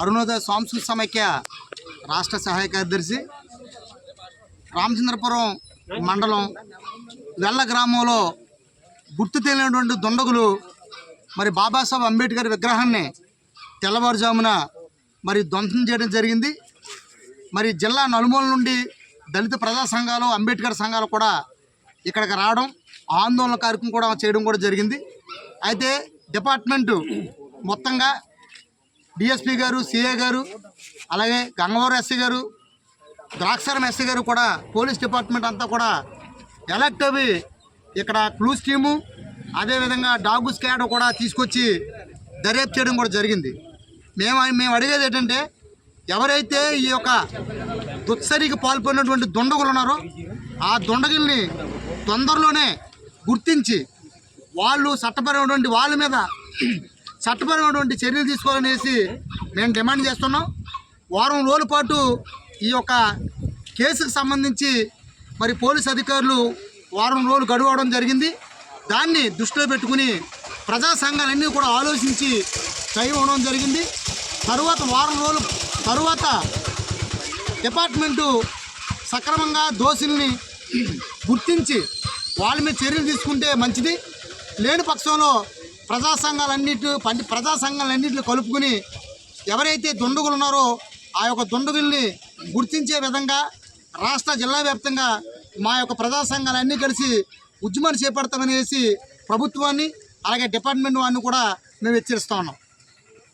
అరుణోదయ సాంస్కృతిక సమైక్య రాష్ట్ర సహాయ కార్యదర్శి రామచంద్రపురం మండలం వెల్ల గ్రామంలో గుర్తు తెలియనటువంటి దుండగులు మరి బాబాసాహెబ్ అంబేద్కర్ విగ్రహాన్ని తెల్లవారుజామున మరి ధ్వంసం చేయడం జరిగింది. మరి జిల్లా నలుమూల నుండి దళిత ప్రజా సంఘాలు అంబేద్కర్ సంఘాలు కూడా ఇక్కడికి రావడం ఆందోళన కార్యక్రమం కూడా చేయడం కూడా జరిగింది. అయితే డిపార్ట్మెంటు మొత్తంగా డిఎస్పీ గారు సిఏ గారు అలాగే గంగవరం ఎస్సీ గారు ద్రాక్షారం ఎస్సీ గారు కూడా పోలీస్ డిపార్ట్మెంట్ అంతా కూడా ఎలక్ట్ అవి ఇక్కడ క్లూస్ టీము అదేవిధంగా డాగు స్క్వాడ్ కూడా తీసుకొచ్చి దర్యాప్తు చేయడం కూడా జరిగింది. మేము మేము అడిగేది ఏంటంటే ఎవరైతే ఈ యొక్క దుత్సరికి పాల్పడినటువంటి దుండగులు ఉన్నారో ఆ దుండగుల్ని తొందరలోనే గుర్తించి వాళ్ళు చట్టపరమైనటువంటి వాళ్ళ మీద చట్టపరమైనటువంటి చర్యలు తీసుకోవాలనేసి మేము డిమాండ్ చేస్తున్నాం. వారం రోజుల పాటు ఈ యొక్క కేసుకు సంబంధించి మరి పోలీస్ అధికారులు వారం రోజులు గడువడం జరిగింది. దాన్ని దృష్టిలో పెట్టుకుని ప్రజా సంఘాలన్నీ కూడా ఆలోచించి టైం జరిగింది. తరువాత వారం రోజులు తరువాత డిపార్ట్మెంటు సక్రమంగా దోషుల్ని గుర్తించి వాళ్ళ మీద చర్యలు తీసుకుంటే మంచిది. లేని పక్షంలో ప్రజా సంఘాలన్నింటి పండి ప్రజా సంఘాలన్నింటిని కలుపుకుని ఎవరైతే దుండగులు ఉన్నారో ఆ యొక్క దుండగుల్ని గుర్తించే విధంగా రాష్ట్ర జిల్లా వ్యాప్తంగా మా యొక్క ప్రజా సంఘాలన్నీ కలిసి ఉద్యమాన్ని చేపడతామనేసి ప్రభుత్వాన్ని అలాగే డిపార్ట్మెంట్ వారిని కూడా మేము హెచ్చరిస్తా ఉన్నాం.